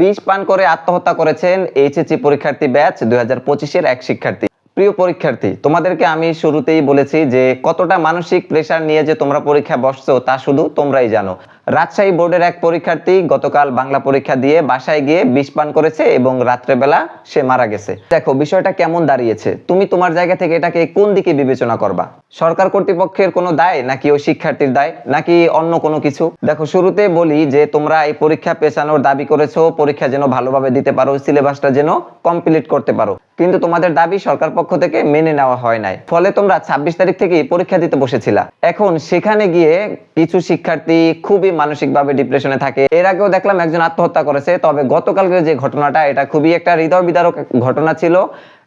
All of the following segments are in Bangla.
বিষ পান করে আত্মহত্যা করেছেন এইচএসসি পরীক্ষার্থী ব্যাচ দুই হাজার পঁচিশের এক শিক্ষার্থী। প্রিয় পরীক্ষার্থী, তোমাদেরকে আমি শুরুতেই বলেছি যে কতটা মানসিক প্রেশার নিয়ে যে তোমরা পরীক্ষা বসছো তা শুধু তোমরাই জানো। রাজশাহী বোর্ডের এক পরীক্ষার্থী গতকাল বাংলা পরীক্ষা দিয়ে বাসায় গিয়ে বিষ পান করেছে এবং রাত্রেবেলা সে মারা গেছে। দেখো, বিষয়টা কেমন দাঁড়িয়েছে? তুমি তোমার জায়গা থেকে এটাকে কোন দিকে বিবেচনা করবা? সরকার কর্তৃপক্ষের কোনো দায় নাকি ওই শিক্ষার্থীর দায় নাকি অন্য কোনো কিছু? দেখো, শুরুতে বলি যে তোমরা এই পরীক্ষা পেছানোর দাবি করেছ, পরীক্ষা যেন ভালোভাবে দিতে পারো সিলেবাসটা যেন কমপ্লিট করতে পারো। কিন্তু তোমাদের দাবি সরকার পক্ষ থেকে মেনে নেওয়া হয় নাই। ফলে তোমরা ছাব্বিশ তারিখ থেকে পরীক্ষা দিতে বসেছিলা। এখন সেখানে গিয়ে কিছু শিক্ষার্থী খুবই মানসিকভাবে ডিপ্রেশনে থাকে। এর আগেও দেখলাম একজন আত্মহত্যা করেছে, তবে গতকালকে যে ঘটনাটা, এটা খুবই একটা হৃদয় বিদারক ঘটনা ছিল।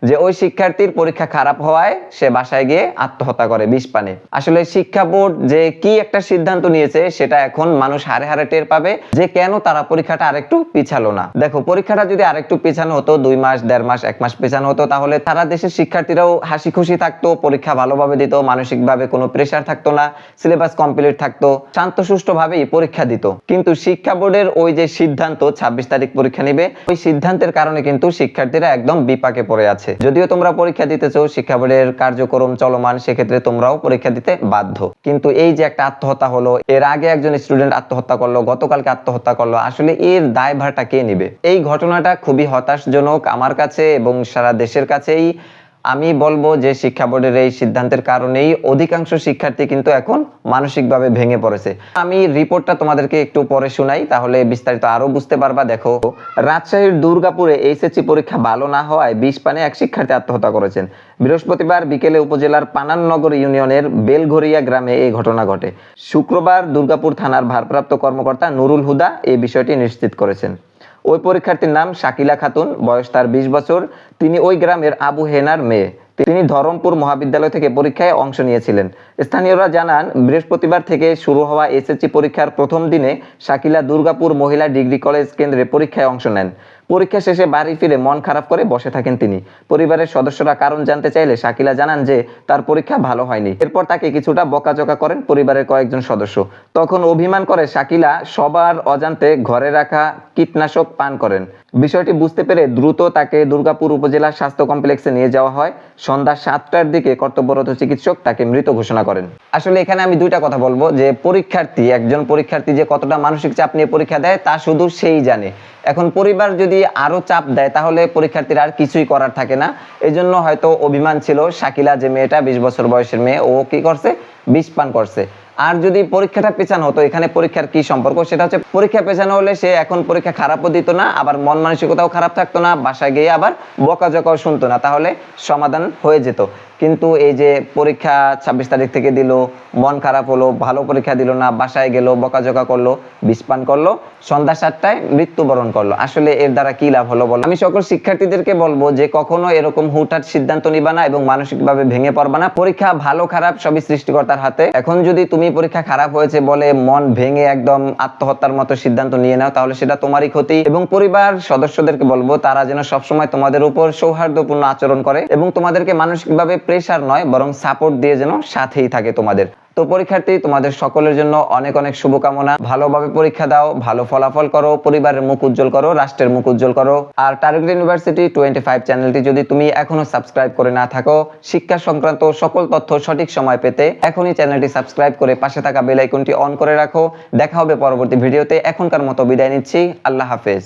যে ওই শিক্ষার্থীর পরীক্ষা খারাপ হওয়ায় সে বাসায় গিয়ে আত্মহত্যা করে বিষ পানে। আসলে শিক্ষা বোর্ড যে কি একটা সিদ্ধান্ত নিয়েছে, সেটা এখন মানুষ হারে হারে টের পাবে যে কেন তারা পরীক্ষাটা আরেকটু পিছালো না। দেখো, পরীক্ষাটা যদি আরেকটু পিছানো হতো, দুই মাস, দেড় মাস, এক মাস পিছানো হতো, তাহলে সারা দেশের শিক্ষার্থীরাও হাসি খুশি থাকতো, পরীক্ষা ভালোভাবে দিত, মানসিকভাবে কোনো প্রেশার থাকতো না সিলেবাস কমপ্লিট থাকতো, শান্ত সুষ্ঠুভাবেই পরীক্ষা দিত। কিন্তু শিক্ষা বোর্ডের ওই যে সিদ্ধান্ত, ছাব্বিশ তারিখ পরীক্ষা নিবে, ওই সিদ্ধান্তের কারণে কিন্তু শিক্ষার্থীরা একদম বিপাকে পড়ে আছে। যদিও তোমরা পরীক্ষা দিতে চাও শিক্ষা বোর্ডের কার্যক্রম চলমান, সেক্ষেত্রে তোমরাও পরীক্ষা দিতে বাধ্য। কিন্তু এই যে একটা আত্মহত্যা হলো, এর আগে একজন স্টুডেন্ট আত্মহত্যা করল, গতকালকে আত্মহত্যা করল, আসলে এর দায়ভারটা কে নিবে? এই ঘটনাটা খুবই হতাশজনক আমার কাছে এবং সারা দেশের কাছেই। আমি বলব যে শিক্ষা বোর্ডের এই সিদ্ধান্তের কারণেই অধিকাংশ শিক্ষার্থী কিন্তু এখন মানসিকভাবে ভেঙে পড়েছে। আমি রিপোর্টটা তোমাদেরকে একটু পরে শোনাই, তাহলে বিস্তারিত আরও বুঝতে পারবা। দেখো, রাজশাহীর দুর্গাপুরে এইচএসসি পরীক্ষা ভালো না হওয়ায় বিষ পানে এক শিক্ষার্থী আত্মহত্যা করেছেন। বৃহস্পতিবার বিকেলে উপজেলার পানাননগর ইউনিয়নের বেলঘরিয়া গ্রামে এই ঘটনা ঘটে। শুক্রবার দুর্গাপুর থানার ভারপ্রাপ্ত কর্মকর্তা নুরুল হুদা এই বিষয়টি নিশ্চিত করেছেন। ওই পরীক্ষার্থীর নাম শাকিলা খাতুন, বয়স তার বিশ বছর। তিনি ওই গ্রামের আবু হেনার মেয়ে। তিনি ধরমপুর মহাবিদ্যালয় থেকে পরীক্ষায় অংশ নিয়েছিলেন। স্থানীয়রা জানান, বৃহস্পতিবার থেকে শুরু হওয়া এসএসসি পরীক্ষার প্রথম দিনে শাকিলা দুর্গাপুর মহিলা ডিগ্রি কলেজ কেন্দ্রে পরীক্ষায় অংশ নেন। পরীক্ষা শেষে বাড়ি ফিরে মন খারাপ করে বসে থাকেন তিনি। পরিবারের সদস্যরা কারণ জানতে চাইলে শাকিলা জানান যে, তার পরীক্ষা ভালো হয়নি। এরপর তাকে কিছুটা বকাঝকা করেন পরিবারের কয়েকজন সদস্য। তখন অভিমান করে শাকিলা সবার অজান্তে ঘরে রাখা কীটনাশক পান করেন। বিষয়টি বুঝতে পেরে দ্রুত তাকে দুর্গাপুর উপজেলা স্বাস্থ্য কমপ্লেক্সে নিয়ে যাওয়া হয়। সন্ধ্যা সাতটার দিকে কর্তব্যরত চিকিৎসক তাকে মৃত ঘোষণা করেন। আসলে এখানে আমি দুইটা কথা বলব, যে পরীক্ষার্থী, একজন পরীক্ষার্থী যে কতটা মানসিক চাপ নিয়ে পরীক্ষা দেয়, তা শুধু সেই জানে। এখন পরিবার যদি আরও চাপ দেয়, তাহলে পরীক্ষার্থীর আর কিছুই করার থাকে না। এই জন্য হয়তো অভিমান ছিল শাকিলা যে মেয়েটা বিশ বছর বয়সের মেয়ে, ও কি করছে? বিষ পান করছে। আর যদি পরীক্ষাটা পেছানো হতো, এখানে পরীক্ষার কি সম্পর্ক? সেটা হচ্ছে পরীক্ষা পেছানো হলে সে এখন পরীক্ষা খারাপও দিত না, আবার মন মানসিকতাও খারাপ থাকতো না, বাসায় গিয়ে আবার বকাঝকাও শুনতো না, তাহলে সমাধান হয়ে যেত। কিন্তু এই যে পরীক্ষা ছাব্বিশ তারিখ থেকে দিল, মন খারাপ হলো, ভালো পরীক্ষা দিল না, বাসায় গেল, বকাঝকা করল বিষপান করল, সন্ধ্যা সাতটায় মৃত্যুবরণ করল। আসলে এর দ্বারা কি লাভ হলো বলো? আমি সকল শিক্ষার্থীদেরকে বলব যে কখনো এরকম হুটহাট সিদ্ধান্ত নিবা না এবং মানসিকভাবে ভেঙে পড়বা না। পরীক্ষা ভালো খারাপ সবই সৃষ্টিকর্তার হাতে। এখন যদি তুমি পরীক্ষা খারাপ হয়েছে বলে মন ভেঙে একদম আত্মহত্যার মতো সিদ্ধান্ত নিয়ে নাও, তাহলে সেটা তোমারই ক্ষতি। এবং পরিবার সদস্যদেরকে বলব, তারা যেন সবসময় তোমাদের উপর সৌহার্দ্যপূর্ণ আচরণ করে এবং তোমাদেরকে মানসিকভাবে প্রেশার নয়, বরং সাপোর্ট দিয়ে যেন সাথেই থাকে তোমাদের। তো পরীক্ষার্থী, তোমাদের সকলের জন্য অনেক অনেক শুভকামনা। ভালোভাবে পরীক্ষা দাও, ভালো ফলাফল করো, পরিবারের মুখ উজ্জ্বল করো, রাষ্ট্রের মুখ উজ্জ্বল করো। আর টার্গেট ইউনিভার্সিটি টোয়েন্টি ফাইভ চ্যানেলটি যদি তুমি এখনও সাবস্ক্রাইব করে না থাকো, শিক্ষা সংক্রান্ত সকল তথ্য সঠিক সময় পেতে এখনই চ্যানেলটি সাবস্ক্রাইব করে পাশে থাকা বেল আইকনটি অন করে রাখো। দেখা হবে পরবর্তী ভিডিওতে এখনকার মতো বিদায় নিচ্ছি। আল্লাহ হাফেজ।